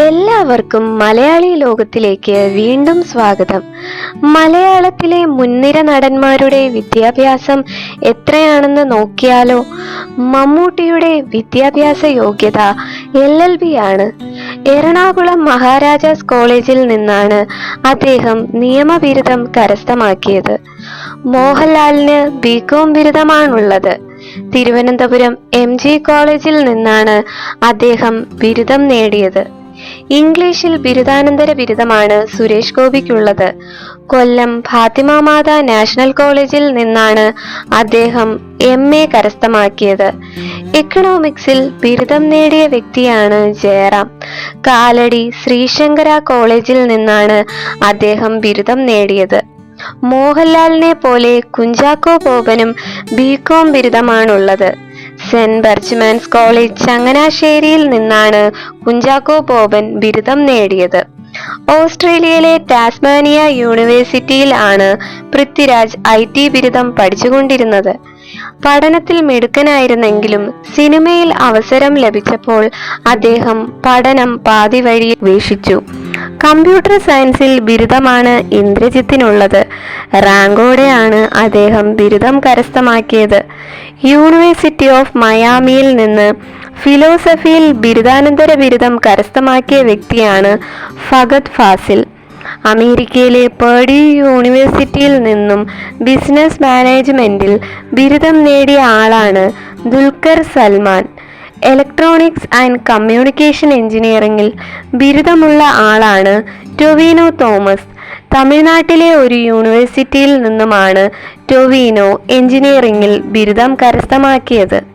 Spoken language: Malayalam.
എല്ലാവർക്കും മലയാളി ലോകത്തിലേക്ക് വീണ്ടും സ്വാഗതം. മലയാളത്തിലെ മുൻനിര നടന്മാരുടെ വിദ്യാഭ്യാസം എത്രയാണെന്ന് നോക്കിയാലോ മമ്മൂട്ടിയുടെ വിദ്യാഭ്യാസ യോഗ്യത എൽ എൽ ബി ആണ്. എറണാകുളം മഹാരാജാസ് കോളേജിൽ നിന്നാണ് അദ്ദേഹം നിയമബിരുദം കരസ്ഥമാക്കിയത്. മോഹൻലാലിന് ബികോം ബിരുദമാണുള്ളത്. തിരുവനന്തപുരം എം ജി കോളേജിൽ നിന്നാണ് അദ്ദേഹം ബിരുദം നേടിയത്. ഇംഗ്ലീഷിൽ ബിരുദാനന്തര ബിരുദമാണ് സുരേഷ് ഗോപിക്കുള്ളത്. കൊല്ലം ഫാത്തിമ മാത നാഷണൽ കോളേജിൽ നിന്നാണ് അദ്ദേഹം എം എ കരസ്ഥമാക്കിയത്. എക്കണോമിക്സിൽ ബിരുദം നേടിയ വ്യക്തിയാണ് ജയറാം. കാലടി ശ്രീശങ്കര കോളേജിൽ നിന്നാണ് അദ്ദേഹം ബിരുദം നേടിയത്. മോഹൻലാലിനെ പോലെ കുഞ്ചാക്കോ ബോബനും ബികോം ബിരുദമാണുള്ളത്. സെന്റ് ബർച്ച്മാൻസ് കോളേജ് ചങ്ങനാശ്ശേരിയിൽ നിന്നാണ് കുഞ്ചാക്കോ ബോബൻ ബിരുദം നേടിയത്. ഓസ്ട്രേലിയയിലെ ടാസ്മാനിയ യൂണിവേഴ്സിറ്റിയിൽ ആണ് പൃഥ്വിരാജ് ഐ ടി ബിരുദം പഠിച്ചുകൊണ്ടിരുന്നത്. പഠനത്തിൽ മിടുക്കനായിരുന്നെങ്കിലും സിനിമയിൽ അവസരം ലഭിച്ചപ്പോൾ അദ്ദേഹം പഠനം പാതി വഴി ഉപേക്ഷിച്ചു കമ്പ്യൂട്ടർ സയൻസിൽ ബിരുദമാണ് ഇന്ദ്രജിത്തിനുള്ളത്. റാങ്കോടെയാണ് അദ്ദേഹം ബിരുദം കരസ്ഥമാക്കിയത്. യൂണിവേഴ്സിറ്റി ഓഫ് മയാമിയിൽ നിന്ന് ഫിലോസഫിയിൽ ബിരുദാനന്തര ബിരുദം കരസ്ഥമാക്കിയ വ്യക്തിയാണ് ഫഗത് ഫാസിൽ. അമേരിക്കയിലെ പേഡി യൂണിവേഴ്സിറ്റിയിൽ നിന്നും ബിസിനസ് മാനേജ്മെന്റിൽ ബിരുദം നേടിയ ആളാണ് Dulquer Salman. Electronics and communication എഞ്ചിനീയറിംഗിൽ ബിരുദമുള്ള ആളാണ് ടൊവീനോ തോമസ്. തമിഴ്നാട്ടിലെ ഒരു യൂണിവേഴ്സിറ്റിയിൽ നിന്നുമാണ് ടൊവീനോ എഞ്ചിനീയറിംഗിൽ ബിരുദം കരസ്ഥമാക്കിയത്.